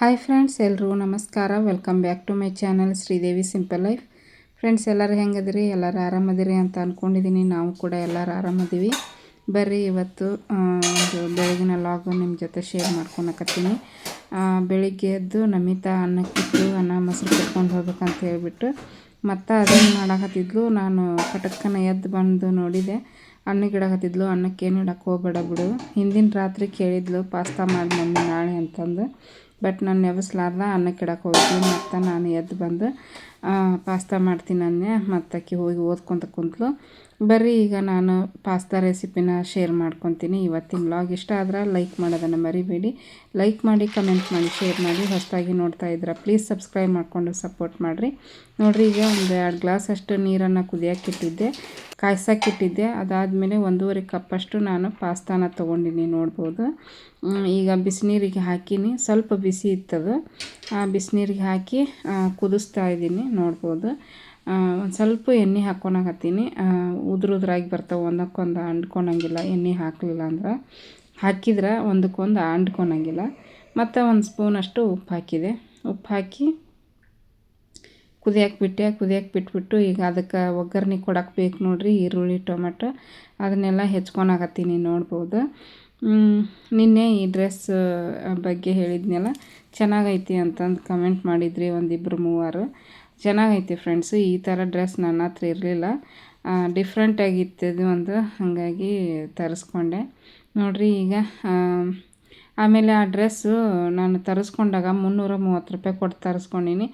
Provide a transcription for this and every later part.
Hi friends ಎಲ್ಲರೂ ನಮಸ್ಕಾರ. Welcome back to my channel Sridevi simple life friends ಎಲ್ಲರೂ ಹೆಂಗದಿರಿ? ಎಲ್ಲರೂ ಆರಾಮದಿರಿ ಅಂತ ಅಂದ್ಕೊಂಡಿದ್ದೀನಿ ನಾವು ಕೂಡ ಎಲ್ಲರೂ ಆರಾಮದೀವಿ. ಬರ್ರಿ, ಇವತ್ತು ಒಂದು ಬೆಳಗಿನ ಲಾಗು ನಿಮ್ಮ ಜೊತೆ ಶೇರ್ ಮಾಡ್ಕೊಳಕತ್ತೀನಿ ಬೆಳಿಗ್ಗೆ ಎದ್ದು ನಮಿತಾ ಅನ್ನಕ್ಕಿತ್ತು ಅನ್ನ ಮೊಸರು ಕಟ್ಕೊಂಡು ಹೋಗ್ಬೇಕಂತ ಹೇಳಿಬಿಟ್ಟು ಮತ್ತು ಅದನ್ನು ಮಾಡಾಕತ್ತಿದ್ಲು. ನಾನು ಕಟಕ್ಕನ ಎದ್ದು ಬಂದು ನೋಡಿದೆ. ಅನ್ನ ಇಡಕತ್ತಿದ್ಲು ಅನ್ನಕ್ಕೇನು ಇಡಕ್ಕೆ ಹೋಗ್ಬೇಡ ಬಿಡು. ಹಿಂದಿನ ರಾತ್ರಿ ಕೇಳಿದ್ಲು, ಪಾಸ್ತಾ ಮಾಡಿ ಮಮ್ಮಿ ನಾಳೆ ಅಂತಂದು. ಬಟ್ ನಾನು ನೆವಸ್ಲಾರ್ದ ಅನ್ನಕ್ಕೆ ಇಡಕ್ಕೆ ಹೋಗ್ತೀನಿ ಮತ್ತು ನಾನು ಎದ್ದು ಬಂದು ಪಾಸ್ತಾ ಮಾಡ್ತೀನಿ ಅಂದೆ ಮತ್ತು ಅಕ್ಕಿ ಹೋಗಿ ಓದ್ಕೊತ ಕುಂತಲು. ಬರ್ರಿ, ಈಗ ನಾನು ಪಾಸ್ತಾ ರೆಸಿಪಿನ ಶೇರ್ ಮಾಡ್ಕೊತೀನಿ. ಇವತ್ತಿನ ವ್ಲಾಗ್ ಇಷ್ಟ ಆದ್ರೆ ಲೈಕ್ ಮಾಡೋದನ್ನು ಮರಿಬೇಡಿ. ಲೈಕ್ ಮಾಡಿ ಕಮೆಂಟ್ ಮಾಡಿ ಶೇರ್ ಮಾಡಿ, ಹೊಸದಾಗಿ ನೋಡ್ತಾ ಇದ್ರೆ ಪ್ಲೀಸ್ ಸಬ್ಸ್ಕ್ರೈಬ್ ಮಾಡಿಕೊಂಡು ಸಪೋರ್ಟ್ ಮಾಡಿರಿ. ನೋಡಿರಿ, ಈಗ ಒಂದು ಎರಡು ಗ್ಲಾಸ್ ಅಷ್ಟು ನೀರನ್ನು ಕುದಿಯೋಕ್ಕಿಟ್ಟಿದ್ದೆ ಕಾಯ್ಸೋಕ್ಕಿಟ್ಟಿದ್ದೆ ಅದಾದಮೇಲೆ ಒಂದೂವರೆ ಕಪ್ಪಷ್ಟು ನಾನು ಪಾಸ್ತಾನ ತೊಗೊಂಡಿನಿ ನೋಡ್ಬೋದು. ಈಗ ಬಿಸಿನೀರಿಗೆ ಹಾಕಿನಿ. ಸ್ವಲ್ಪ ಬಿಸಿ ಇತ್ತದು. ಆ, ಬಿಸಿನೀರಿಗೆ ಹಾಕಿ ಕುದಿಸ್ತಾ ಇದ್ದೀನಿ. ನೋಡ್ಬೋದು. ಒಂದು ಸ್ವಲ್ಪ ಎಣ್ಣೆ ಹಾಕ್ಕೊಳಕತ್ತೀನಿ ಉದ್ರ ಉದ್ರಾಗಿ ಬರ್ತಾವೆ. ಒಂದಕ್ಕೊಂದು ಅಂಡ್ಕೊಳಂಗಿಲ್ಲ ಎಣ್ಣೆ ಹಾಕಲಿಲ್ಲ ಅಂದ್ರೆ. ಹಾಕಿದ್ರೆ ಒಂದಕ್ಕೊಂದು ಅಂಡ್ಕೊಳಂಗಿಲ್ಲ ಮತ್ತು ಒಂದು ಸ್ಪೂನಷ್ಟು ಉಪ್ಪು ಹಾಕಿದೆ. ಉಪ್ಪು ಹಾಕಿ ಕುದಿಯಕ್ಕೆ ಬಿಟ್ಟೆ. ಕುದಿಯಕ್ಕೆ ಬಿಟ್ಬಿಟ್ಟು ಈಗ ಅದಕ್ಕೆ ಒಗ್ಗರಣೆ ಕೊಡಕ್ಕೆ ಬೇಕು ನೋಡಿರಿ. ಈರುಳ್ಳಿ ಟೊಮೆಟೊ ಅದನ್ನೆಲ್ಲ ಹೆಚ್ಕೊಳಕತ್ತೀನಿ ನೋಡ್ಬೋದು. ನಿನ್ನೆ ಈ ಡ್ರೆಸ್ ಬಗ್ಗೆ ಹೇಳಿದ್ನಲ್ಲ. ಚೆನ್ನಾಗೈತಿ ಅಂತಂದು ಕಮೆಂಟ್ ಮಾಡಿದ್ರಿ ಒಂದಿಬ್ಬರು ಮೂವರು. ಚೆನ್ನಾಗೈತಿ ಫ್ರೆಂಡ್ಸು ಈ ಥರ ಡ್ರೆಸ್ ನನ್ನ ಹತ್ರ ಇರಲಿಲ್ಲ. ಡಿಫ್ರೆಂಟಾಗಿತ್ತು ಒಂದು ಹಾಗಾಗಿ ತರಿಸ್ಕೊಂಡೆ. ನೋಡಿರಿ ಈಗ ಆಮೇಲೆ ಆ ಡ್ರೆಸ್ಸು ನಾನು ತರಿಸ್ಕೊಂಡಾಗ ಮುನ್ನೂರ ಮೂವತ್ತು ರೂಪಾಯಿ ಕೊಟ್ಟು ತರಿಸ್ಕೊಂಡೀನಿ.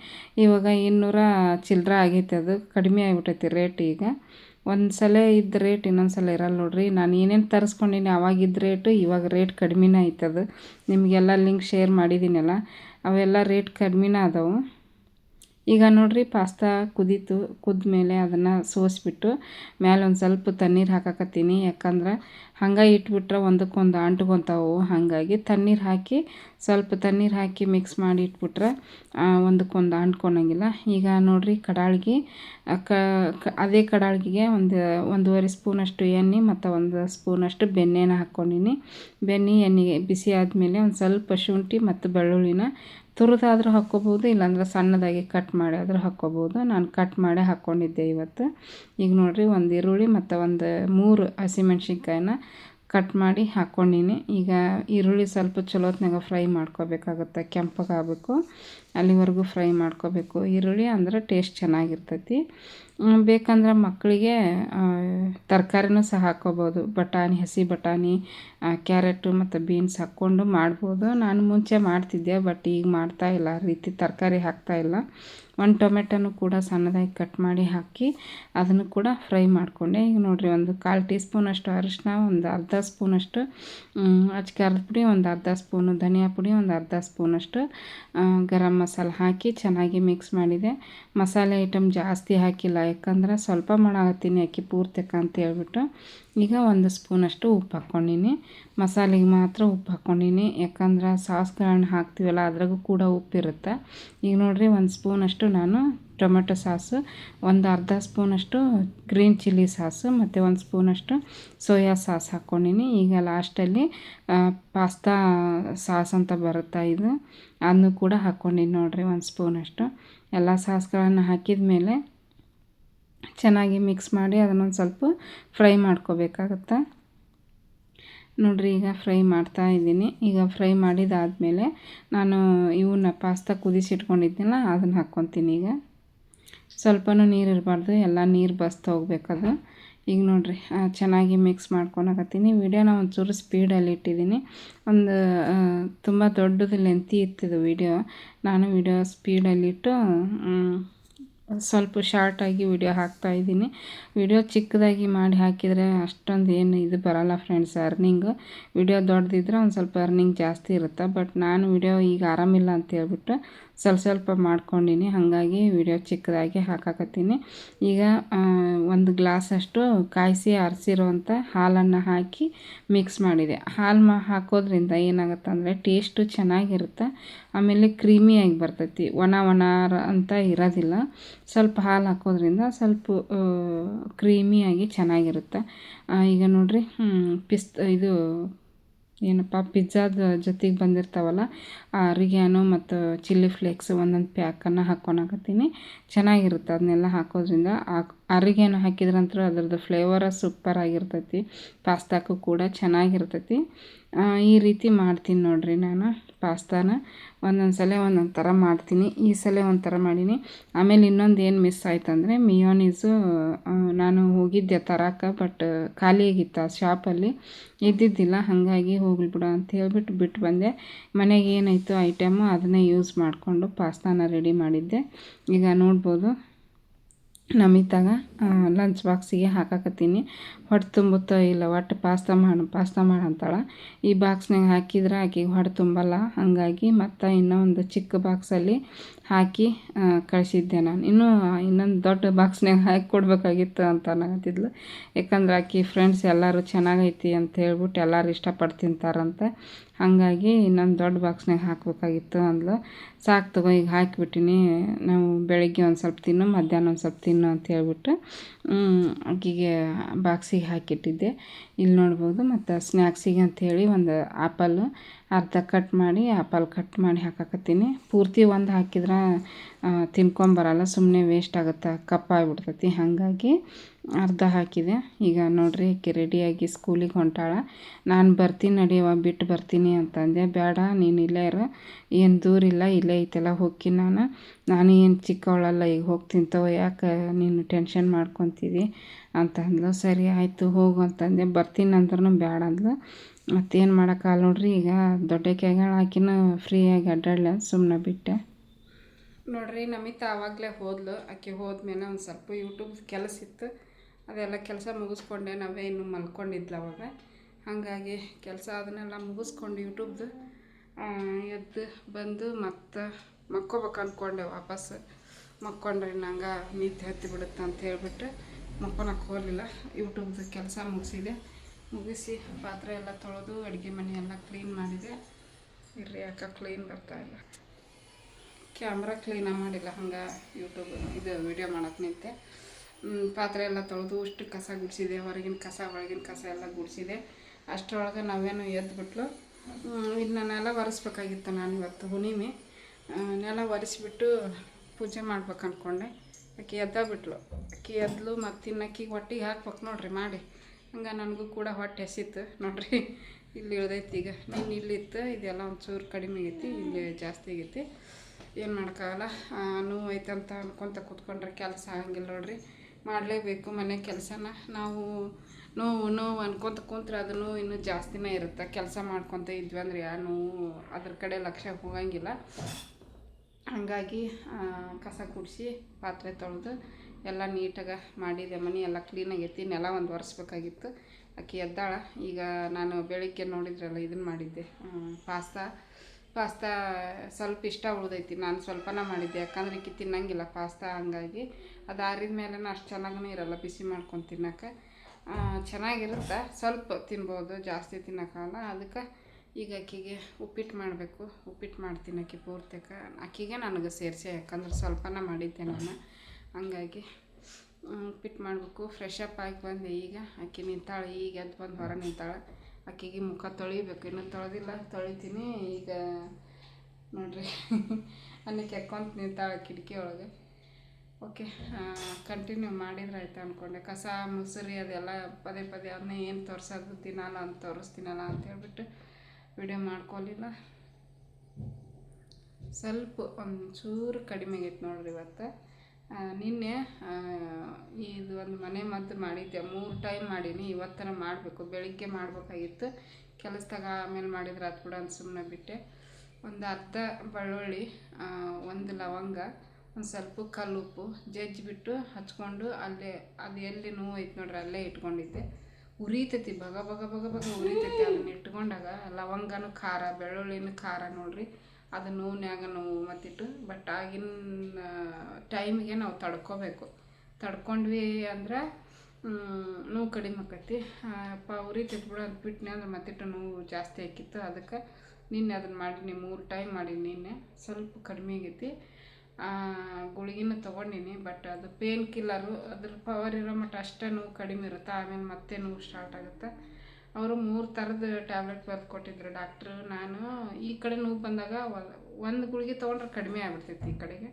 ಇವಾಗ ಇನ್ನೂರ ಚಿಲ್ಲರ ಆಗೈತೆ ಅದು. ಕಡಿಮೆ ಆಗಿಬಿಟ್ಟೈತಿ ರೇಟ್ ಈಗ. ಒಂದು ಸಲ ಇದ್ದ ರೇಟ್ ಇನ್ನೊಂದು ಸಲ ಇರಲ್ಲ ನೋಡಿರಿ. ನಾನು ಏನೇನು ತರಿಸ್ಕೊಂಡಿನಿ ಅವಾಗಿದ್ದ ರೇಟು ಇವಾಗ ರೇಟ್ ಕಡಿಮೆನೇ ಐತದು. ನಿಮಗೆಲ್ಲ ಲಿಂಕ್ ಶೇರ್ ಮಾಡಿದ್ದೀನಲ್ಲ ಅವೆಲ್ಲ ರೇಟ್ ಕಡಿಮೆನೇ ಅದಾವೆ ಈಗ ನೋಡಿರಿ ಪಾಸ್ತಾ ಕುದೀತು, ಕುದ್ಮೇಲೆ ಅದನ್ನು ಸೋಸಿಬಿಟ್ಟು ಮ್ಯಾಲ ಒಂದು ಸ್ವಲ್ಪ ತಣ್ಣೀರು ಹಾಕಾಕತ್ತೀನಿ. ಯಾಕಂದ್ರೆ ಹಂಗೆ ಇಟ್ಬಿಟ್ರೆ ಒಂದಕ್ಕೊಂದು ಅಂಟ್ಕೊತಾವು. ಹಾಗಾಗಿ ತಣ್ಣೀರು ಹಾಕಿ, ಸ್ವಲ್ಪ ತಣ್ಣೀರು ಹಾಕಿ ಮಿಕ್ಸ್ ಮಾಡಿ ಇಟ್ಬಿಟ್ರೆ ಒಂದಕ್ಕೊಂದು ಅಂಟ್ಕೊಳಂಗಿಲ್ಲ ಈಗ ನೋಡಿರಿ ಕಡಾಳಿಗೆ ಕ ಅದೇ ಕಡಾಳಿಗೆ ಒಂದು, ಒಂದೂವರೆ ಸ್ಪೂನಷ್ಟು ಎಣ್ಣೆ ಮತ್ತು ಒಂದು ಸ್ಪೂನಷ್ಟು ಬೆಣ್ಣೆನ ಹಾಕ್ಕೊಂಡಿನಿ ಬೆಣ್ಣೆ ಎಣ್ಣೆಗೆ ಬಿಸಿ ಆದಮೇಲೆ ಒಂದು ಸ್ವಲ್ಪ ಶುಂಠಿ ಮತ್ತು ಬೆಳ್ಳುಳ್ಳಿನ ತುರಿದಾದ್ರೂ ಹಾಕ್ಕೋಬೋದು, ಇಲ್ಲಾಂದ್ರೆ ಸಣ್ಣದಾಗಿ ಕಟ್ ಮಾಡಿ ಆದರೂ ಹಾಕ್ಕೋಬೋದು. ನಾನು ಕಟ್ ಮಾಡೇ ಹಾಕ್ಕೊಂಡಿದ್ದೆ ಇವತ್ತು. ಈಗ ನೋಡಿರಿ, ಒಂದು ಈರುಳ್ಳಿ ಮತ್ತು ಒಂದು ಮೂರು ಹಸಿಮೆಣ್ಸಿನ್ಕಾಯಿನ ಕಟ್ ಮಾಡಿ ಹಾಕ್ಕೊಂಡಿನಿ. ಈಗ ಈರುಳ್ಳಿ ಸ್ವಲ್ಪ ಚಲೋತ್ನಾಗ ಫ್ರೈ ಮಾಡ್ಕೋಬೇಕಾಗುತ್ತೆ, ಕೆಂಪಗಾಗಬೇಕು, ಅಲ್ಲಿವರೆಗೂ ಫ್ರೈ ಮಾಡ್ಕೋಬೇಕು. ಈರುಳ್ಳಿ ಅಂದ್ರೆ ಟೇಸ್ಟ್ ಚೆನ್ನಾಗಿರ್ತೈತಿ. ಬೇಕಂದ್ರೆ ಮಕ್ಕಳಿಗೆ ತರಕಾರಿನೂ ಸಹ ಹಾಕ್ಕೋಬೋದು. ಬಟಾಣಿ, ಹಸಿ ಬಟಾಣಿ ಕ್ಯಾರೆಟು ಮತ್ತು ಬೀನ್ಸ್ ಹಾಕ್ಕೊಂಡು ಮಾಡ್ಬೋದು. ನಾನು ಮುಂಚೆ ಮಾಡ್ತಿದ್ದೆ, ಬಟ್ ಈಗ ಮಾಡ್ತಾಯಿಲ್ಲ ಆ ರೀತಿ ತರಕಾರಿ ಹಾಕ್ತಾಯಿಲ್ಲ ಒಂದು ಟೊಮೆಟೊನು ಕೂಡ ಸಣ್ಣದಾಗಿ ಕಟ್ ಮಾಡಿ ಹಾಕಿ ಅದನ್ನು ಕೂಡ ಫ್ರೈ ಮಾಡಿಕೊಂಡೆ. ಈಗ ನೋಡಿರಿ, ಒಂದು ಕಾಲು ಟೀ ಸ್ಪೂನಷ್ಟು ಅರಿಶಿನ ಒಂದು ಅರ್ಧ ಸ್ಪೂನಷ್ಟು ಅಚ್ಕಾರದ ಪುಡಿ, ಒಂದು ಅರ್ಧ ಸ್ಪೂನು ಧನಿಯಾ ಪುಡಿ, ಒಂದು ಅರ್ಧ ಸ್ಪೂನಷ್ಟು ಗರಂ ಮಸಾಲೆ ಹಾಕಿ ಚೆನ್ನಾಗಿ ಮಿಕ್ಸ್ ಮಾಡಿದೆ. ಮಸಾಲೆ ಐಟಮ್ ಜಾಸ್ತಿ ಹಾಕಿಲ್ಲ, ಯಾಕಂದ್ರೆ ಸ್ವಲ್ಪ ಮಾಡಾಕತ್ತೀನಿ ಅಕ್ಕಿ ಪೂರ್ತಿಕ ಅಂತ ಹೇಳ್ಬಿಟ್ಟು. ಈಗ ಒಂದು ಸ್ಪೂನಷ್ಟು ಉಪ್ಪು ಹಾಕ್ಕೊಂಡೀನಿ. ಮಸಾಲೆಗೆ ಮಾತ್ರ ಉಪ್ಪು ಹಾಕ್ಕೊಂಡೀನಿ. ಯಾಕಂದ್ರೆ ಸಾಸ್ಗಳನ್ನ ಹಾಕ್ತೀವಲ್ಲ, ಅದ್ರಾಗೂ ಕೂಡ ಉಪ್ಪಿರುತ್ತೆ. ಈಗ ನೋಡಿರಿ, ಒಂದು ಸ್ಪೂನಷ್ಟು ನಾನು ಟೊಮೆಟೊ ಸಾಸು, ಒಂದು ಅರ್ಧ ಸ್ಪೂನಷ್ಟು ಗ್ರೀನ್ ಚಿಲ್ಲಿ ಸಾಸು, ಮತ್ತು ಒಂದು ಸ್ಪೂನಷ್ಟು ಸೋಯಾ ಸಾಸ್ ಹಾಕ್ಕೊಂಡಿನಿ. ಈಗ ಲಾಸ್ಟಲ್ಲಿ ಪಾಸ್ತಾ ಸಾಸ್ ಅಂತ ಬರುತ್ತಾ ಇದು, ಅದನ್ನು ಕೂಡ ಹಾಕ್ಕೊಂಡಿನಿ ನೋಡಿರಿ, ಒಂದು ಸ್ಪೂನಷ್ಟು. ಎಲ್ಲ ಸಾಸ್ಗಳನ್ನು ಹಾಕಿದ ಮೇಲೆ ಚೆನ್ನಾಗಿ ಮಿಕ್ಸ್ ಮಾಡಿ ಅದನ್ನೊಂದು ಸ್ವಲ್ಪ ಫ್ರೈ ಮಾಡ್ಕೋಬೇಕಾಗತ್ತೆ. ನೋಡಿರಿ, ಈಗ ಫ್ರೈ ಮಾಡ್ತಾ ಇದ್ದೀನಿ. ಈಗ ಫ್ರೈ ಮಾಡಿದಾದಮೇಲೆ ನಾನು ಇವನ್ನ ಪಾಸ್ತಾ ಕುದಿಸಿಟ್ಕೊಂಡಿದ್ದೀನಲ್ಲ ಅದನ್ನು ಹಾಕ್ಕೊತೀನಿ ಈಗ. ಸ್ವಲ್ಪನೂ ನೀರು ಇರಬಾರ್ದು, ಎಲ್ಲ ನೀರು ಬಸ್ತಾ ಹೋಗ್ಬೇಕದು ಈಗ ನೋಡಿರಿ ಚೆನ್ನಾಗಿ ಮಿಕ್ಸ್ ಮಾಡ್ಕೊಳಕತ್ತೀನಿ. ವಿಡಿಯೋನ ಒಂಚೂರು ಸ್ಪೀಡಲ್ಲಿ ಇಟ್ಟಿದ್ದೀನಿ. ಒಂದು ತುಂಬ ದೊಡ್ಡದು ಲೆಂತಿ ಇತ್ತಿದ್ದು ವಿಡಿಯೋ. ನಾನು ವಿಡಿಯೋ ಸ್ಪೀಡಲ್ಲಿಟ್ಟು ಸ್ವಲ್ಪ ಶಾರ್ಟಾಗಿ ವಿಡಿಯೋ ಹಾಕ್ತಾಯಿದ್ದೀನಿ ವಿಡಿಯೋ ಚಿಕ್ಕದಾಗಿ ಮಾಡಿ ಹಾಕಿದರೆ ಅಷ್ಟೊಂದು ಏನು ಇದು ಬರೋಲ್ಲ ಫ್ರೆಂಡ್ಸ್ ಅರ್ನಿಂಗು ವಿಡಿಯೋ ದೊಡ್ಡದಿದ್ರೆ ಒಂದು ಸ್ವಲ್ಪ ಅರ್ನಿಂಗ್ ಜಾಸ್ತಿ ಇರುತ್ತೆ? ಬಟ್ ನಾನು ವಿಡಿಯೋ ಈಗ ಆರಾಮಿಲ್ಲ ಅಂತ ಹೇಳ್ಬಿಟ್ಟು ಸ್ವಲ್ಪ ಸ್ವಲ್ಪ ಮಾಡ್ಕೊಂಡಿನಿ. ಹಾಗಾಗಿ ವಿಡಿಯೋ ಚಿಕ್ಕದಾಗಿ ಹಾಕಾಕತ್ತೀನಿ. ಈಗ ಒಂದು ಗ್ಲಾಸಷ್ಟು ಕಾಯಿಸಿ ಆರಿಸಿರೋವಂಥ ಹಾಲನ್ನು ಹಾಕಿ ಮಿಕ್ಸ್ ಮಾಡಿದೆ. ಹಾಲು ಮಾ, ಹಾಕೋದ್ರಿಂದ ಏನಾಗುತ್ತೆ ಅಂದರೆ ಟೇಸ್ಟು ಚೆನ್ನಾಗಿರುತ್ತೆ, ಆಮೇಲೆ ಕ್ರೀಮಿಯಾಗಿ ಬರ್ತೈತಿ. ಒಣ ಒಣ ಅಂತ ಇರೋದಿಲ್ಲ. ಸ್ವಲ್ಪ ಹಾಲು ಹಾಕೋದ್ರಿಂದ ಸ್ವಲ್ಪ ಕ್ರೀಮಿಯಾಗಿ ಚೆನ್ನಾಗಿರುತ್ತೆ. ಈಗ ನೋಡಿರಿ ಪಿಸ್ತ, ಇದು ಏನಪ್ಪ, ಪಿಜ್ಜಾದ ಜೊತೆಗೆ ಬಂದಿರ್ತಾವಲ್ಲ, ಆ ಅರಿಗ್ಯಾನು ಮತ್ತು ಚಿಲ್ಲಿ ಫ್ಲೇಕ್ಸ್ ಒಂದೊಂದು ಪ್ಯಾಕನ್ನು ಹಾಕ್ಕೊಳಕತ್ತೀನಿ ಚೆನ್ನಾಗಿರುತ್ತೆ, ಅದನ್ನೆಲ್ಲ ಹಾಕೋದ್ರಿಂದ ಆ ಅರಿಗ್ಯಾನೋ ಹಾಕಿದ್ರಂತೂ ಅದರದ್ದು ಫ್ಲೇವರ ಸೂಪರ್ ಆಗಿರ್ತೈತಿ. ಪಾಸ್ತಾಕ್ಕೂ ಕೂಡ ಚೆನ್ನಾಗಿರ್ತೈತಿ. ಈ ರೀತಿ ಮಾಡ್ತೀನಿ ನೋಡಿರಿ ನಾನು ಪಾಸ್ತಾನ. ಒಂದೊಂದು ಸಲ ಒಂದೊಂದು ಥರ ಮಾಡ್ತೀನಿ. ಈ ಸಲ ಒಂಥರ ಮಾಡೀನಿ. ಆಮೇಲೆ ಇನ್ನೊಂದು ಏನು ಮಿಸ್ ಆಯ್ತು ಅಂದರೆ ಮಿಯೋನೀಸು ನಾನು ಹೋಗಿದ್ದೆ ತರಕ ಬಟ್ ಖಾಲಿ ಆಗಿತ್ತು ಆ ಶಾಪಲ್ಲಿ. ಇದ್ದಿದ್ದಿಲ್ಲ, ಹಾಗಾಗಿ ಹೋಗ್ಲಿ ಬಿಡು ಅಂತ ಹೇಳ್ಬಿಟ್ಟು ಬಿಟ್ಟು ಬಂದೆ. ಮನೆಗೆ ಏನಾಯಿತು ಐಟಮು ಅದನ್ನೇ ಯೂಸ್ ಮಾಡಿಕೊಂಡು ಪಾಸ್ತಾನ ರೆಡಿ ಮಾಡಿದ್ದೆ. ಈಗ ನೋಡ್ಬೋದು. ನಮಿತಾಗ ಲಂಚ್ ಬಾಕ್ಸಿಗೆ ಹಾಕಾಕತ್ತೀನಿ. ಹೊಟ್ಟೆ ತುಂಬುತ್ತೋ ಇಲ್ಲ, ಒಟ್ಟು ಪಾಸ್ತಾ ಮಾಡು ಪಾಸ್ತಾ ಮಾಡು ಈ ಬಾಕ್ಸ್ನಾಗ ಹಾಕಿದ್ರೆ ಆಕೆಗೆ ಹೊಟ್ಟೆ ತುಂಬಲ್ಲ. ಹಾಗಾಗಿ ಮತ್ತು ಇನ್ನೂ ಒಂದು ಚಿಕ್ಕ ಬಾಕ್ಸಲ್ಲಿ ಹಾಕಿ ಕಳಿಸಿದ್ದೆ ನಾನು. ಇನ್ನೂ ಇನ್ನೊಂದು ದೊಡ್ಡ ಬಾಕ್ಸ್ನಾಗ ಹಾಕಿ ಕೊಡಬೇಕಾಗಿತ್ತು ಅಂತ ಅನ್ನಕತ್ತಿದ್ಲು. ಯಾಕಂದ್ರೆ ಆಕೆ ಫ್ರೆಂಡ್ಸ್ ಎಲ್ಲರೂ ಚೆನ್ನಾಗೈತಿ ಅಂತ ಹೇಳ್ಬಿಟ್ಟು ಎಲ್ಲರೂ ಇಷ್ಟಪಟ್ಟು ತಿಂತಾರಂತೆ. ಹಾಗಾಗಿ ನಾನು ದೊಡ್ಡ ಬಾಕ್ಸ್ನಾಗ ಹಾಕಬೇಕಾಗಿತ್ತು ಅಂದ್ಲು. ಸಾಕು ತಗೋ, ಈಗ ಹಾಕಿಬಿಟ್ಟಿನಿ. ನಾವು ಬೆಳಗ್ಗೆ ಒಂದು ಸ್ವಲ್ಪ ತಿನ್ನು, ಮಧ್ಯಾಹ್ನ ಒಂದು ಸ್ವಲ್ಪ ತಿನ್ನು ಅಂತ ಹೇಳ್ಬಿಟ್ಟು ಆಕೆಗೆ ಬಾಕ್ಸಿಗೆ ಹಾಕಿಟ್ಟಿದ್ದೆ. ಇಲ್ಲಿ ನೋಡ್ಬೋದು, ಮತ್ತು ಸ್ನ್ಯಾಕ್ಸಿಗೆ ಅಂಥೇಳಿ ಒಂದು ಆ್ಯಪಲ್ಲು ಅರ್ಧ ಕಟ್ ಮಾಡಿ ಆ್ಯಪಲ್ ಕಟ್ ಮಾಡಿ ಹಾಕಾಕತ್ತೀನಿ. ಪೂರ್ತಿ ಒಂದು ಹಾಕಿದ್ರೆ ತಿನ್ಕೊಂಬರಲ್ಲ ಸುಮ್ಮನೆ ವೇಸ್ಟ್ ಆಗುತ್ತೆ, ಕಪ್ಪಾಗ್ಬಿಡ್ತೈತಿ. ಹಾಗಾಗಿ ಅರ್ಧ ಹಾಕಿದೆ. ಈಗ ನೋಡಿರಿ ಆಕೆ ರೆಡಿಯಾಗಿ ಸ್ಕೂಲಿಗೆ ಹೊಂಟಾಳ. ನಾನು ಬರ್ತೀನಿ ನಡಿಯವ ಬಿಟ್ಟು ಬರ್ತೀನಿ ಅಂತಂದೆ. ಬೇಡ ನೀನು ಇಲ್ಲೇ ಇರು. ಏನು ದೂರ ಇಲ್ಲ, ಇಲ್ಲೇ ಐತೆಲ್ಲ, ಹೋಗ್ತೀನಿ ನಾನು. ನಾನು ಏನು ಚಿಕ್ಕವಳಲ್ಲ, ಈಗ ಹೋಗ್ತೀನಿ ತಗೋ ಯಾಕೆ ನೀನು ಟೆನ್ಷನ್ ಮಾಡ್ಕೊತೀವಿ ಅಂತ ಅಂದ್ಲು. ಸರಿ, ಆಯಿತು, ಹೋಗು ಅಂತಂದೆ. ಬರ್ತೀನಿ ಅಂದ್ರೂ ಬೇಡ ಅಂದ್ಲು. ಮತ್ತೇನು ಮಾಡೋಕ್ಕಾಗಲ್ಲ ನೋಡ್ರಿ, ಈಗ ದೊಡ್ಡಕ್ಕೆ ಹಾಕಿನ ಫ್ರೀಯಾಗಿ ಅಡ್ಡಾಡ್ಲ ಸುಮ್ಮನೆ ಬಿಟ್ಟೆ. ನೋಡ್ರಿ, ನಮಿತಾ ಆವಾಗಲೇ ಹೋದ್ಲು. ಆಕೆ ಹೋದ್ಮೇಲೆ ಒಂದು ಸ್ವಲ್ಪ ಯೂಟ್ಯೂಬ್ ಕೆಲಸ ಇತ್ತು. ಅದೆಲ್ಲ ಕೆಲಸ ಮುಗಿಸ್ಕೊಂಡೆ, ನಾವೇ ಇನ್ನು ಮಲ್ಕೊಂಡಿದ್ಲು ಅವಾಗ. ಹಾಗಾಗಿ ಕೆಲಸ ಅದನ್ನೆಲ್ಲ ಮುಗಿಸ್ಕೊಂಡು ಯೂಟ್ಯೂಬ್ದು ಎದ್ದು ಬಂದು ಮತ್ತೆ ಮಕ್ಕೋಬೇಕು ಅಂದ್ಕೊಂಡೆ ವಾಪಸ್. ಮಕ್ಕೊಂಡ್ರೆ ನಂಗೆ ನಿದ್ದೆ ಹತ್ತಿ ಬಿಡುತ್ತೆ ಅಂತ ಹೇಳಿಬಿಟ್ಟು ಮಕ್ಕೊಳಕ್ಕೆ ಹೋಗಲಿಲ್ಲ. ಯೂಟ್ಯೂಬ್ದು ಕೆಲಸ ಮುಗಿಸಿದೆ. ಮುಗಿಸಿ ಪಾತ್ರೆ ಎಲ್ಲ ತೊಳೆದು ಅಡುಗೆ ಮನೆ ಎಲ್ಲ ಕ್ಲೀನ್ ಮಾಡಿದೆ. ಇರ್ರಿ ಯಾಕೆ ಕ್ಲೀನ್ ಬರ್ತಾಯಿಲ್ಲ ಕ್ಯಾಮ್ರಾ ಕ್ಲೀನಾಗಿ ಮಾಡಿಲ್ಲ ಹಂಗೆ ಯೂಟ್ಯೂಬ್ ಇದು ವಿಡಿಯೋ ಮಾಡೋಕೆ ನಿಂತೆ. ಪಾತ್ರೆ ಎಲ್ಲ ತೊಳೆದು ಅಷ್ಟು ಕಸ ಗುಡಿಸಿದೆ, ಹೊರಗಿನ ಕಸ, ಒಳಗಿನ ಕಸ ಎಲ್ಲ ಗುಡಿಸಿದೆ. ಅಷ್ಟರೊಳಗೆ ನಾವೇನು ಎದ್ದುಬಿಟ್ಲು ಇದು ನೆಲ ಒರೆಸ್ಬೇಕಾಗಿತ್ತು ನಾನು ಇವತ್ತು ಹುಣ್ಣಿಮೆ ನೆಲ ಒರೆಸಿಬಿಟ್ಟು ಪೂಜೆ ಮಾಡ್ಬೇಕು ಅಂದ್ಕೊಂಡೆ ಅಕ್ಕಿ ಎದ್ದ ಬಿಟ್ಲು ಆಕೆ ಎದ್ಲು ಮತ್ತು ಇನ್ನು ಆಕಿಗೆ ಹೊಟ್ಟಿಗೆ ಹಾಕ್ಬೇಕು ನೋಡ್ರಿ, ಮಾಡಿ. ಹಂಗೆ ನನಗೂ ಕೂಡ ಹೊಟ್ಟೆ ಎಸಿತ್ತು ನೋಡ್ರಿ, ಇಲ್ಲಿ ಇಳ್ದೈತಿ ಈಗ. ನೀನು ಇಲ್ಲಿತ್ತು, ಇದೆಲ್ಲ ಒಂಚೂರು ಕಡಿಮೆ ಆಗೈತಿ, ಇಲ್ಲಿ ಜಾಸ್ತಿ ಆಗೈತಿ. ಏನು ಮಾಡೋಕ್ಕಾಗಲ್ಲ. ನೋವು ಐತಂತ ಅನ್ಕೊತ ಕೂತ್ಕೊಂಡ್ರೆ ಕೆಲಸ ಆಗಂಗಿಲ್ಲ ನೋಡ್ರಿ. ಮಾಡಲೇಬೇಕು ಮನೆ ಕೆಲಸನ. ನಾವು ನೋವು ನೋವು ಅನ್ಕೊತ ಕುಂತ್ರೆ ಅದು ನೋವು ಇನ್ನೂ ಜಾಸ್ತಿನೇ ಇರುತ್ತೆ. ಕೆಲಸ ಮಾಡ್ಕೊತ ಇದ್ವಿ ಅಂದ್ರೆ ಯಾ ನೋವು ಅದ್ರ ಕಡೆ ಲಕ್ಷ್ಯ ಹೋಗಂಗಿಲ್ಲ. ಹಾಗಾಗಿ ಕಸ ಕುಡಿಸಿ ಪಾತ್ರೆ ತೊಳೆದು ಎಲ್ಲ ನೀಟಾಗಿ ಮಾಡಿದೆ. ಮನೆ ಎಲ್ಲ ಕ್ಲೀನಾಗೈತಿ ನೆಲ ಒಂದು ಒರೆಸ್ಬೇಕಾಗಿತ್ತು. ಆಕೆ ಎದ್ದಾಳ. ಈಗ ನಾನು ಬೆಳಿಗ್ಗೆ ನೋಡಿದ್ರಲ್ಲ ಇದನ್ನು ಮಾಡಿದ್ದೆ. ಪಾಸ್ತಾ. ಪಾಸ್ತಾ ಸ್ವಲ್ಪ ಇಷ್ಟ ಉಳ್ದೈತಿ. ನಾನು ಸ್ವಲ್ಪನ ಮಾಡಿದ್ದೆ. ಯಾಕಂದ್ರೆ ಈಕೆ ತಿನ್ನಂಗಿಲ್ಲ ಪಾಸ್ತಾ ಹಂಗಾಗಿ. ಅದು ಆರಿದ ಮೇಲೆ ಅಷ್ಟು ಚೆನ್ನಾಗೂ ಇರಲ್ಲ. ಬಿಸಿ ಮಾಡ್ಕೊಂಡು ತಿನ್ನೋಕೆ. ಚೆನ್ನಾಗಿರುತ್ತೆ. ಸ್ವಲ್ಪ ತಿನ್ಬೋದು. ಜಾಸ್ತಿ ತಿನ್ನೋಕ್ಕಾಗಲ್ಲ. ಅದಕ್ಕೆ ಈಗ ಅಕ್ಕಿಗೆ ಉಪ್ಪಿಟ್ಟು ಮಾಡಬೇಕು. ಉಪ್ಪಿಟ್ಟು ಮಾಡ್ತೀನಿ ಅಕ್ಕಿ ಪೂರ್ತಕ. ಅಕ್ಕಿಗೆ ನನಗೆ ಸೇರಿಸಿ. ಯಾಕಂದ್ರೆ ಸ್ವಲ್ಪನ ಮಾಡಿದ್ದೆ ನಾನು. ಹಂಗಾಗಿ ಉಪ್ಪಿಟ್ಟು ಮಾಡಬೇಕು. ಫ್ರೆಶ್ ಅಪ್ ಆಗಿ ಬಂದೆ. ಈಗ ಅಕ್ಕಿ ನಿಂತಾಳೆ. ಈಗ ಎದ್ದು ಬಂದು ಹೊರ ನಿಂತಾಳೆ. ಅಕ್ಕಿಗೆ ಮುಖ ತೊಳಿಬೇಕು, ಇನ್ನೂ ತೊಳೆದಿಲ್ಲ, ತೊಳಿತೀನಿ. ಈಗ ನೋಡ್ರಿ, ಅನ್ನಕ್ಕೆ ಕೆಕ್ಕೊಂತ ನಿಂತಾಳೆ ಕಿಟಕಿ ಒಳಗೆ. ಓಕೆ ಕಂಟಿನ್ಯೂ ಮಾಡಿದ್ರೆ ಆಯ್ತು ಅಂದ್ಕೊಂಡೆ ಕಸ, ಮುಸುರಿ ಅದೆಲ್ಲ ಪದೇ ಪದೇ ಅದನ್ನ ಏನು ತೋರಿಸೋದು ತಿನ್ನಲ್ಲ ಅಂತ ತೋರಿಸ್ತೀನಲ್ಲ ಅಂತ ಹೇಳ್ಬಿಟ್ಟು ವಿಡಿಯೋ ಮಾಡ್ಕೊಲಿಲ್ಲ. ಸ್ವಲ್ಪ ಒಂಚೂರು ಚೂರು ಕಡಿಮೆ ಆಗೈತೆ ನೋಡ್ರಿ ಇವತ್ತು. ನಿನ್ನೆ ಇದು ಒಂದು ಮನೆ ಮದ್ದು ಮಾಡಿದ್ದೆ. ಮೂರು ಟೈಮ್ ಮಾಡೀನಿ. ಇವತ್ತರ ಮಾಡಬೇಕು. ಬೆಳಿಗ್ಗೆ ಮಾಡಬೇಕಾಗಿತ್ತು. ಕೆಲಸದಾಗ ಆಮೇಲೆ ಮಾಡಿದ್ರೆ ಅದು ಕೂಡ ಸುಮ್ಮನೆ ಬಿಟ್ಟೆ. ಒಂದು ಅರ್ಧ ಬೆಳ್ಳುಳ್ಳಿ ಒಂದು ಲವಂಗ, ಒಂದು ಸ್ವಲ್ಪ ಕಲ್ಲು ಉಪ್ಪು ಜಜ್ಜಿಬಿಟ್ಟು ಹಚ್ಕೊಂಡು ಅಲ್ಲೇ, ಅದು ಎಲ್ಲಿ ನೋವು ಐತೆ ನೋಡ್ರಿ ಅಲ್ಲೇ ಇಟ್ಕೊಂಡಿದ್ದೆ. ಉರಿತೈತಿ. ಬಗ ಬಗ ಬಗ ಬಗ ಉರಿತೈತಿ. ಅದನ್ನ ಇಟ್ಕೊಂಡಾಗ ಲವಂಗನೂ ಖಾರ, ಬೆಳ್ಳುಳ್ಳಿನೂ ಖಾರ ನೋಡ್ರಿ. ಅದು ನೋವ್ನ್ಯಾಗ ನೋವು ಮತ್ತಿಟ್ಟು ಬಟ್ ಆಗಿನ ಟೈಮಿಗೆ ನಾವು ತಡ್ಕೋಬೇಕು. ತಡ್ಕೊಂಡ್ವಿ ಅಂದ್ರೆ ನೋವು ಕಡಿಮೆ ಆಕೈತಿ. ಉರಿ ಬಿಡು ಅದು ಬಿಟ್ಟನೆ ಅಂದ್ರೆ ಮತ್ತಿಟ್ಟು ನೋವು ಜಾಸ್ತಿ ಆಕಿತ್ತು. ಅದಕ್ಕೆ ನಿನ್ನೆ ಅದನ್ನು ಮಾಡೀನಿ, ಮೂರು ಟೈಮ್ ಮಾಡೀನಿ ನಿನ್ನೆ. ಸ್ವಲ್ಪ ಕಡಿಮೆ ಆಗೈತಿ. ಗುಳಿಗಿನ ತೊಗೊಂಡಿನಿ ಬಟ್ ಅದು ಪೇನ್ ಕಿಲ್ಲರು ಅದ್ರ ಪವರ್ ಇರೋ ಮಟ್ಟ ಅಷ್ಟೇ ನೋವು ಕಡಿಮೆ ಇರುತ್ತೆ. ಆಮೇಲೆ ಮತ್ತೆ ನೋವು ಸ್ಟಾರ್ಟ್ ಆಗುತ್ತೆ. ಅವರು ಮೂರು ಥರದ ಟ್ಯಾಬ್ಲೆಟ್ ಬರೆದು ಕೊಟ್ಟಿದ್ರು. ಡಾಕ್ಟ್ರು ನಾನು ಈ ಕಡೆ ನೋವು ಬಂದಾಗ ಒಂದು ಗುಳಿಗೆ ತೊಗೊಂಡ್ರೆ ಕಡಿಮೆ ಆಗ್ಬಿಡ್ತೈತಿ ಈ ಕಡೆಗೆ.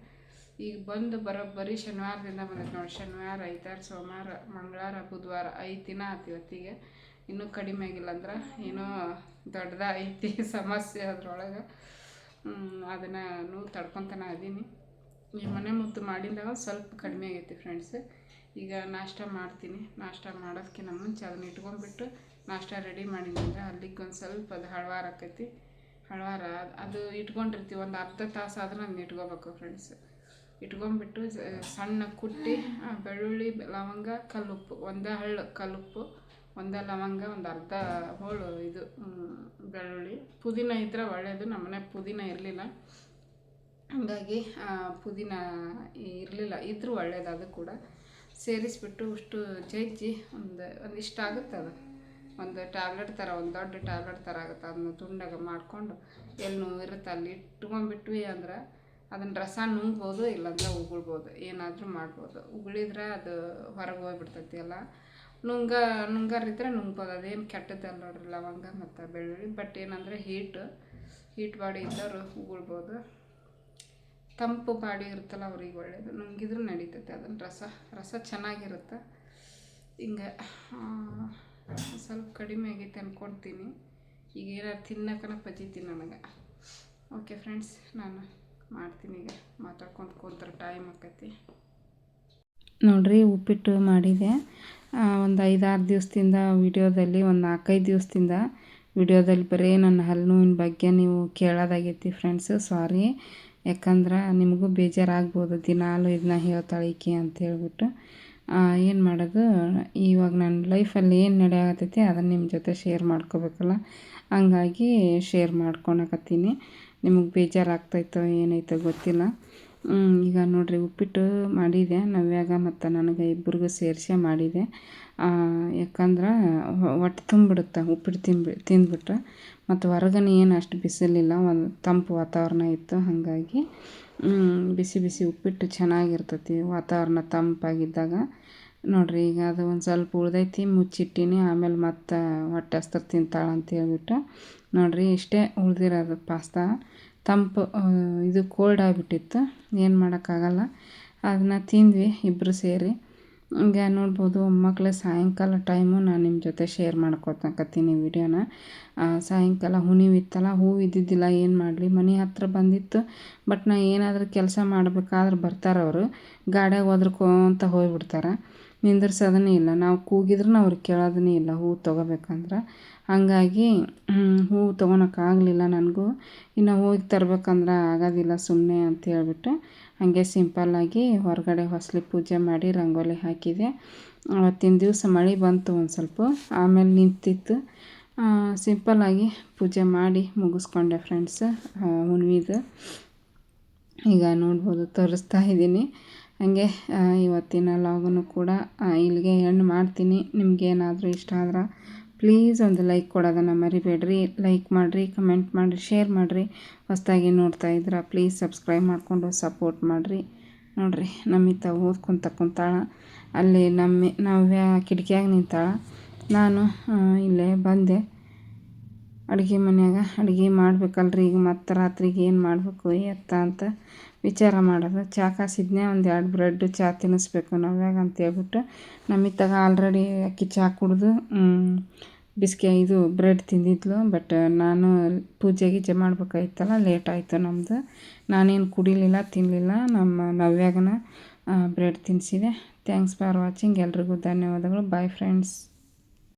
ಈಗ ಬಂದು ಬರೋಬ್ಬರಿ ಶನಿವಾರದಿಂದ ಬಂದೈತೆ ನೋಡಿ. ಶನಿವಾರ ಐತಾರು ಸೋಮವಾರ ಮಂಗಳವಾರ ಬುಧವಾರ ಐದು ದಿನ ಆತು ಇವತ್ತಿಗೆ. ಇನ್ನೂ ಕಡಿಮೆ ಆಗಿಲ್ಲ ಅಂದ್ರೆ ಏನೋ ದೊಡ್ಡದ ಐತಿ ಸಮಸ್ಯೆ ಅದ್ರೊಳಗೆ. ಅದನ್ನು ನೋವು ತಡ್ಕೊತಾನೆ ಅದೀನಿ ಈ ಮನೆ ಮುದ್ದು ಮಾಡಿದಾಗ ಸ್ವಲ್ಪ ಕಡಿಮೆ ಆಗೈತಿ ಫ್ರೆಂಡ್ಸ್ ಈಗ ನಾಷ್ಟ ಮಾಡ್ತೀನಿ. ನಾಷ್ಟ ಮಾಡೋದಕ್ಕಿಂತ ಮುಂಚೆ ಅದನ್ನ ಇಟ್ಕೊಂಡ್ಬಿಟ್ಟು ನಾಷ್ಟ ರೆಡಿ ಮಾಡಿದ್ರೆ ಅಲ್ಲಿಗೆ ಒಂದು ಸ್ವಲ್ಪ ಅದು ಹಳವಾರ ಆಕೈತಿ. ಹಳವಾರ ಅದು ಇಟ್ಕೊಂಡಿರ್ತೀವಿ, ಒಂದು ಅರ್ಧ ತಾಸು ಆದ್ರೆ ಅದನ್ನ ಇಟ್ಕೋಬೇಕು ಫ್ರೆಂಡ್ಸ್ ಇಟ್ಕೊಂಡ್ಬಿಟ್ಟು ಸಣ್ಣ ಕುಟ್ಟಿ ಬೆಳ್ಳುಳ್ಳಿ, ಲವಂಗ, ಕಲ್ಲುಪ್ಪು, ಒಂದೇ ಹಳ್ಳು ಕಲ್ಲುಪ್ಪು, ಒಂದೇ ಲವಂಗ, ಒಂದು ಅರ್ಧ ಹೋಳು ಇದು ಬೆಳ್ಳುಳ್ಳಿ. ಪುದೀನ ಇದ್ರೆ ಒಳ್ಳೆಯದು ನಮ್ಮನೆ ಪುದೀನ ಇರಲಿಲ್ಲ. ಹಾಗಾಗಿ ಪುದೀನ ಇರಲಿಲ್ಲ, ಇದ್ರೂ ಒಳ್ಳೇದು ಅದು ಕೂಡ. ಸೇರಿಸ್ಬಿಟ್ಟು ಅಷ್ಟು ಜಜ್ಜಿ, ಒಂದು ಒಂದಿಷ್ಟು ಆಗುತ್ತೆ ಅದು. ಒಂದು ಟ್ಯಾಬ್ಲೆಟ್ ಥರ ಒಂದು ದೊಡ್ಡ ಟ್ಯಾಬ್ಲೆಟ್ ಥರ ಆಗುತ್ತೆ. ಅದನ್ನು ತುಂಡಾಗ ಮಾಡಿಕೊಂಡು ಎಲ್ಲಿ ನೋವು ಇರುತ್ತೆ ಅಲ್ಲಿ. ಇಟ್ಕೊಂಡ್ಬಿಟ್ವಿ ಅಂದ್ರೆ ಅದನ್ನು ರಸ ನುಂಗ್ಬೋದು, ಇಲ್ಲಾಂದ್ರೆ ಉಗುಳ್ಬೋದು. ಏನಾದರೂ ಮಾಡ್ಬೋದು. ಉಗುಳಿದ್ರೆ ಅದು ಹೊರಗೆ ಹೋಗ್ಬಿಡ್ತೈತಿ ಎಲ್ಲ ನುಂಗ, ನುಂಗಾರಿದ್ರೆ ನುಂಗ್ಬೋದು. ಅದೇನು ಕೆಟ್ಟದ್ದಲ್ಲ ನೋಡ್ರಿ ಲವಂಗ ಮತ್ತು ಬೆಳ್ಳುಳ್ಳಿ. ಬಟ್ ಏನಂದರೆ ಹೀಟ್ ಹೀಟ್ ಬಾಡಿ ಇದ್ದವರು ಉಗುಳ್ಬೋದು. ತಂಪು ಬಾಡಿ ಇರುತ್ತಲ್ಲ ಅವ್ರಿಗೆ ಒಳ್ಳೆಯದು ನುಂಗಿದ್ರೂ ನಡೀತೈತೆ. ಅದನ್ನು ರಸ ರಸ ಚೆನ್ನಾಗಿರುತ್ತೆ. ಹಿಂಗೆ ಸ್ವಲ್ಪ ಕಡಿಮೆ ಆಗೈತೆ ಅಂದ್ಕೊಳ್ತೀನಿ ಈಗ ಏನಾರು ತಿನ್ನಕನ ಪಜಿತೀನಿ ನನಗೆ ಓಕೆ ಫ್ರೆಂಡ್ಸ್ ನಾನು ಮಾಡ್ತೀನಿ ಈಗ. ಮಾತಾಡ್ಕೊಂಡು ಕೂತ್ರೆ ಟೈಮ್ ಆಕೈತಿ. ನೋಡಿರಿ, ಉಪ್ಪಿಟ್ಟು ಮಾಡಿದೆ. ಒಂದು ಐದಾರು ದಿವಸದಿಂದ ವಿಡಿಯೋದಲ್ಲಿ, ಒಂದು ನಾಲ್ಕೈದು ದಿವಸದಿಂದ ವಿಡಿಯೋದಲ್ಲಿ ಬರೀ ನನ್ನ ಹಲ್ಲು ನೋವಿನ ಬಗ್ಗೆ ನೀವು ಕೇಳೋದಾಗೈತಿ ಫ್ರೆಂಡ್ಸು ಸಾರಿ ಯಾಕಂದ್ರೆ ನಿಮಗೂ ಬೇಜಾರಾಗ್ಬೋದು, ದಿನಾಲು ಇದನ್ನ ಹೇಳ್ತಾಳಿಕೆ ಅಂತ ಹೇಳ್ಬಿಟ್ಟು. ಏನು ಮಾಡೋದು? ಇವಾಗ ನನ್ನ ಲೈಫಲ್ಲಿ ಏನು ನಡೆಯಾಕತ್ತೈತಿ ಅದನ್ನು ನಿಮ್ಮ ಜೊತೆ ಶೇರ್ ಮಾಡ್ಕೋಬೇಕಲ್ಲ? ಹಂಗಾಗಿ ಶೇರ್ ಮಾಡ್ಕೊಳಕತ್ತೀನಿ ನಿಮಗೆ ಬೇಜಾರಾಗ್ತೈತೋ ಏನೈತೋ ಗೊತ್ತಿಲ್ಲ. ಈಗ ನೋಡಿರಿ, ಉಪ್ಪಿಟ್ಟು ಮಾಡಿದೆ. ನವ್ಯಾಗ ಮತ್ತು ನನಗೆ ಇಬ್ಬರಿಗೂ ಸೇರಿಸೇ ಮಾಡಿದೆ. ಯಾಕಂದ್ರೆ ಹೊಟ್ಟೆ ತುಂಬಿಡುತ್ತೆ, ಉಪ್ಪಿಟ್ಟು ತಿಂದು ತಿಂದ್ಬಿಟ್ರೆ. ಮತ್ತು ಹೊರಗನೆ ಏನು ಅಷ್ಟು ಬಿಸಿಲಿಲ್ಲ, ಒಂದು ತಂಪು ವಾತಾವರಣ ಇತ್ತು. ಹಾಗಾಗಿ ಬಿಸಿ ಬಿಸಿ ಉಪ್ಪಿಟ್ಟು ಚೆನ್ನಾಗಿರ್ತೈತಿ. ವಾತಾವರಣ ತಂಪಾಗಿದ್ದಾಗ. ನೋಡಿರಿ, ಈಗ ಅದು ಒಂದು ಸ್ವಲ್ಪ ಉಳ್ದೈತಿ, ಮುಚ್ಚಿಟ್ಟಿನಿ, ಆಮೇಲೆ ಮತ್ತೆ ಹೊಟ್ಟೆ ಹಸ್ತಾರೆ ತಿಂತಾಳೆ ಅಂತ ಹೇಳ್ಬಿಟ್ಟು. ನೋಡಿರಿ, ಇಷ್ಟೇ ಉಳ್ದಿರೋದು ಪಾಸ್ತಾ. ತಂಪು ಇದು ಕೋಲ್ಡ್ ಆಗಿಬಿಟ್ಟಿತ್ತು. ಏನು ಮಾಡೋಕ್ಕಾಗಲ್ಲ. ಅದನ್ನ ತಿಂದ್ವಿ ಇಬ್ಬರು ಸೇರಿ. ಈಗ ನೋಡ್ಬೋದು ಮಕ್ಕಳು ಸಾಯಂಕಾಲ ಟೈಮು ನಾನು ನಿಮ್ಮ ಜೊತೆ ಶೇರ್ ಮಾಡ್ಕೊತಕತ್ತೀನಿ ವಿಡಿಯೋನ. ಸಾಯಂಕಾಲ ಹುಣಿವಿತ್ತಲ್ಲ ಹೂವು ಇದ್ದಿದ್ದಿಲ್ಲ, ಏನು ಮಾಡಲಿ? ಮನೆ ಹತ್ರ ಬಂದಿತ್ತು ಬಟ್ ನಾ ಏನಾದರೂ ಕೆಲಸ ಮಾಡ್ಬೇಕಾದ್ರೆ ಬರ್ತಾರವರು ಗಾಡ್ಯಾಗ ಒದ್ರಕೊಂತ ಹೋಗ್ಬಿಡ್ತಾರೆ. ನಿಂದಿರ್ಸೋದನ್ನೇ ಇಲ್ಲ. ನಾವು ಕೂಗಿದ್ರೂ ಅವ್ರಿಗೆ ಕೇಳೋದನ್ನೇ ಇಲ್ಲ ಹೂವು ತೊಗೋಬೇಕಂದ್ರೆ. ಹಾಗಾಗಿ ಹೂವು ತೊಗೊಳಕ್ಕಾಗಲಿಲ್ಲ ನನಗೂ. ಇನ್ನು ಹೋಗಿ ತರ್ಬೇಕಂದ್ರೆ ಆಗೋದಿಲ್ಲ ಸುಮ್ಮನೆ ಅಂತ ಹೇಳ್ಬಿಟ್ಟು ಹಾಗೆ ಸಿಂಪಲ್ಲಾಗಿ ಹೊರಗಡೆ ಹೊಸಲಿ ಪೂಜೆ ಮಾಡಿ ರಂಗೋಲಿ ಹಾಕಿದೆ. ಅವತ್ತಿನ ದಿವಸ ಮಳೆ ಬಂತು ಒಂದು ಸ್ವಲ್ಪ. ಆಮೇಲೆ ನಿಂತಿತ್ತು. ಸಿಂಪಲ್ಲಾಗಿ ಪೂಜೆ ಮಾಡಿ ಮುಗಿಸ್ಕೊಂಡೆ ಫ್ರೆಂಡ್ಸ್ ಹುಣ್ವಿದು. ಈಗ ನೋಡ್ಬೋದು, ತೋರಿಸ್ತಾ ಇದ್ದೀನಿ. ಹಾಗೆ ಇವತ್ತಿನ ಲಾಗನ್ನು ಕೂಡ ಇಲ್ಲಿಗೆ ಎಂಡ್ ಮಾಡ್ತೀನಿ. ನಿಮಗೇನಾದರೂ ಇಷ್ಟ ಆದ್ರೆ ಪ್ಲೀಸ್ ಒಂದು ಲೈಕ್ ಕೊಡೋದನ್ನು ಮರಿಬೇಡ್ರಿ. ಲೈಕ್ ಮಾಡಿರಿ ಕಮೆಂಟ್ ಮಾಡಿರಿ ಶೇರ್ ಮಾಡಿರಿ. ಹೊಸದಾಗಿ ನೋಡ್ತಾ ಇದ್ರೆ ಪ್ಲೀಸ್ ಸಬ್ಸ್ಕ್ರೈಬ್ ಮಾಡಿಕೊಂಡು ಸಪೋರ್ಟ್ ಮಾಡಿರಿ. ನೋಡಿರಿ ನಮ್ಮಿತ್ತ ಓದ್ಕೊಂತ ಕುಂತಾಳ. ಅಲ್ಲಿ ನಮ್ಮ ನಾವು ಕಿಟಕಿಯಾಗ ನಿಂತಾಳ. ನಾನು ಇಲ್ಲೇ ಬಂದೆ. ಅಡುಗೆ ಮನ್ಯಾಗ, ಅಡುಗೆ ಮಾಡಬೇಕಲ್ರಿ. ಈಗ ಮತ್ತೆ ರಾತ್ರಿಗೆ ಏನು ಮಾಡಬೇಕು, ಎತ್ತ ಅಂತ ವಿಚಾರ ಮಾಡೋದು. ಚಾ ಕಾಸಿದ್ನೇ ಒಂದು ಎರಡು ಬ್ರೆಡ್ ಚಹಾ ತಿನ್ನಿಸ್ಬೇಕು ನಾವ್ಯಾಗ ಅಂತ ಹೇಳ್ಬಿಟ್ಟು ನಮ್ಮಿತ್ತಾಗ ಆಲ್ರೆಡಿ ಅಕ್ಕಿ ಚಹಾ ಕುಡಿದು ಬಿಸ್ಕೆ ಇದು ಬ್ರೆಡ್ ತಿಂದಿದ್ಲು ಬಟ್ ನಾನು ಪೂಜೆ ಗೀಜೆ ಮಾಡ್ಬೇಕಾಗಿತ್ತಲ್ಲ ಲೇಟ್ ಆಯಿತು ನಮ್ಮದು ನಾನೇನು ಕುಡಿಲಿಲ್ಲ ತಿನ್ನಲಿಲ್ಲ ನಮ್ಮ ನವ್ಯಾಗನ ಬ್ರೆಡ್ ತಿನ್ನಿಸಿದೆ ಥ್ಯಾಂಕ್ಸ್ ಫಾರ್ ವಾಚಿಂಗ್ ಎಲ್ರಿಗೂ ಧನ್ಯವಾದಗಳು. Bye friends